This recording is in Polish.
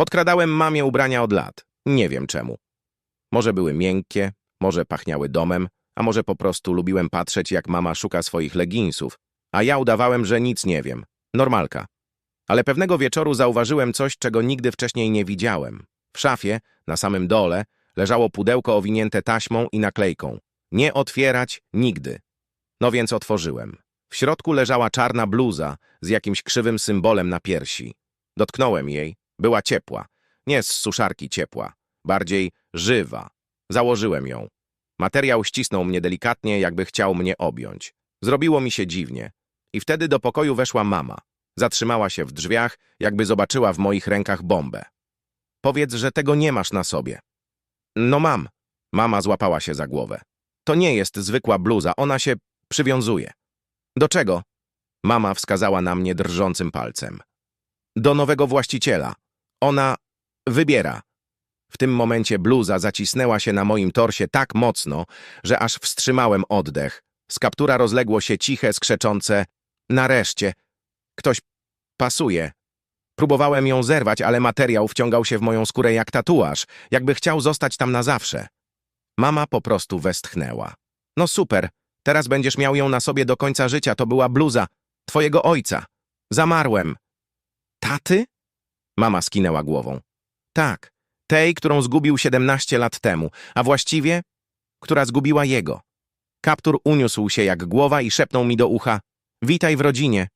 Podkradałem mamie ubrania od lat. Nie wiem czemu. Może były miękkie, może pachniały domem, a może po prostu lubiłem patrzeć, jak mama szuka swoich leginsów, a ja udawałem, że nic nie wiem. Normalka. Ale pewnego wieczoru zauważyłem coś, czego nigdy wcześniej nie widziałem. W szafie, na samym dole, leżało pudełko owinięte taśmą i naklejką. Nie otwierać nigdy. No więc otworzyłem. W środku leżała czarna bluza z jakimś krzywym symbolem na piersi. Dotknąłem jej. Była ciepła. Nie z suszarki ciepła. Bardziej żywa. Założyłem ją. Materiał ścisnął mnie delikatnie, jakby chciał mnie objąć. Zrobiło mi się dziwnie. I wtedy do pokoju weszła mama. Zatrzymała się w drzwiach, jakby zobaczyła w moich rękach bombę. Powiedz, że tego nie masz na sobie. No mam. Mama złapała się za głowę. To nie jest zwykła bluza, ona się przywiązuje. Do czego? Mama wskazała na mnie drżącym palcem. Do nowego właściciela. Ona wybiera. W tym momencie bluza zacisnęła się na moim torsie tak mocno, że aż wstrzymałem oddech. Z kaptura rozległo się ciche, skrzeczące nareszcie. Ktoś pasuje. Próbowałem ją zerwać, ale materiał wciągał się w moją skórę jak tatuaż, jakby chciał zostać tam na zawsze. Mama po prostu westchnęła. No super, teraz będziesz miał ją na sobie do końca życia, to była bluza twojego ojca. Zamarłem. Taty? Mama skinęła głową. Tak, tej, którą zgubił 17 lat temu, a właściwie, która zgubiła jego. Kaptur uniósł się jak głowa i szepnął mi do ucha. Witaj w rodzinie.